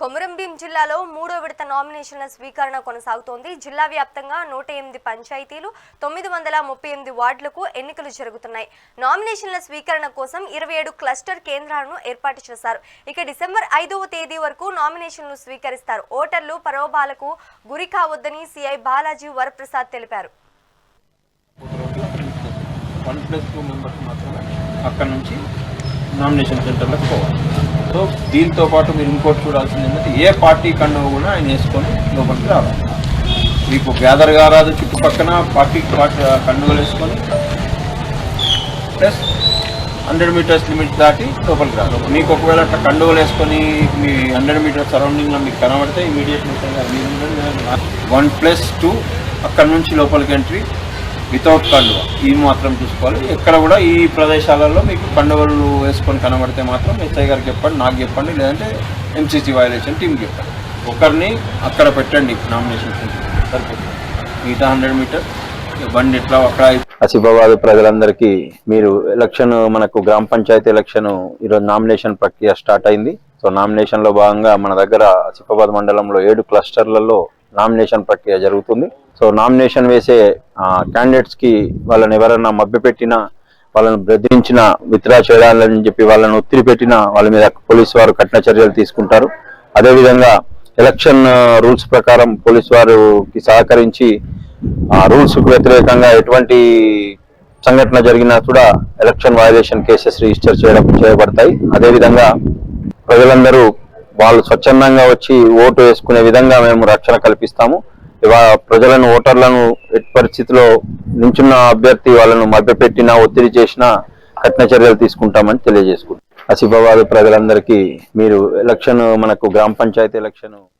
కొమరంభీం జిల్లాలో మూడో విడత నామినేషన్ల స్వీకరణ కొనసాగుతోంది. జిల్లా వ్యాప్తంగా నూట ఎనిమిది పంచాయతీలు తొమ్మిది వందల ముప్పై ఎనిమిది వార్డులకు ఎన్నికలు జరుగుతున్నాయి. నామినేషన్ల స్వీకరణ కోసం ఇరవై ఏడు క్లస్టర్ కేంద్రాలను ఏర్పాటు చేశారు. ఇక డిసెంబర్ ఐదవ తేదీ వరకు నామినేషన్లు స్వీకరిస్తారు. ఓటర్లు పరోభాలకు గురి కావద్దని సిఐ బాలాజీ వరప్రసాద్ తెలిపారు. వన్ ప్లస్ టూ మెంబర్స్ మాత్రమే అక్కడ నుంచి నామినేషన్ సెంటర్లకు పోవాలి. సో దీంతో పాటు మీరు ఇంకోటి చూడాల్సింది ఏంటంటే ఏ పార్టీ కండవ కూడా ఆయన వేసుకొని లోపలికి రావాలి. మీకు గ్యాదర్ కారాదు చుట్టుపక్కన పార్టీ పార్టీ కండుగలు వేసుకొని ప్లస్ హండ్రెడ్ మీటర్స్ లిమిట్ దాటి లోపలికి రాదు మీకు ఒకవేళ అట్లా కండుగలు వేసుకొని మీ హండ్రెడ్ మీటర్స్ సరౌండింగ్లో మీకు కనబడితే ఇమీడియట్ వన్ ప్లస్ టూ అక్కడ నుంచి లోపలికి ఎంట్రీ వితౌట్ కండువ. ఇవి మాత్రం చూసుకోవాలి. ఎక్కడ కూడా ఈ ప్రదేశాలలో మీకు కండువలు వేసుకొని కనబడితే మాత్రం ఎస్ఐ గారికి చెప్పండి నాకు చెప్పండి లేదంటే ఎంసీసీ వైలేషన్ టీంకి చెప్పండి. ఒకరిని అక్కడ పెట్టండి నామినేషన్ సరిపోతుంది. మిగతా హండ్రెడ్ మీటర్ బండి ఎట్లా అక్కడ ఆసిఫాబాద్ ప్రజలందరికీ మీరు ఎలక్షన్ మనకు గ్రామ పంచాయతీ ఎలక్షన్ ఈరోజు నామినేషన్ ప్రక్రియ స్టార్ట్ అయింది. సో నామినేషన్లో భాగంగా మన దగ్గర ఆసిఫాబాద్ మండలంలో ఏడు క్లస్టర్లలో నామినేషన్ ప్రక్రియ జరుగుతుంది. సో నామినేషన్ వేసే క్యాండిడేట్స్కి వాళ్ళని ఎవరైనా మభ్యపెట్టినా వాళ్ళని బెదిరించిన విత్డ్రా చేయాలని చెప్పి వాళ్ళని ఒత్తిడి పెట్టినా వాళ్ళ మీద పోలీసు వారు కఠిన చర్యలు తీసుకుంటారు. అదేవిధంగా ఎలక్షన్ రూల్స్ ప్రకారం పోలీసు వారికి సహకరించి ఆ రూల్స్కు వ్యతిరేకంగా ఎటువంటి సంఘటన జరిగినా కూడా ఎలక్షన్ వయలేషన్ కేసెస్ రిజిస్టర్ చేయడం చేయబడతాయి. అదేవిధంగా ప్రజలందరూ వాళ్ళు స్వచ్ఛందంగా వచ్చి ఓటు వేసుకునే విధంగా మేము రక్షణ కల్పిస్తాము. ప్రజలను ఓటర్లను ఎట్టి పరిస్థితిలో నించున్న అభ్యర్థి వాళ్ళను మభ్యపెట్టినా ఒత్తిడి చేసినా కఠిన చర్యలు తీసుకుంటామని తెలియజేసుకుంటాం ఆసిఫాబాద్ ప్రజలందరికీ మీరు ఎలక్షన్ మనకు గ్రామ పంచాయతీ ఎలక్షన్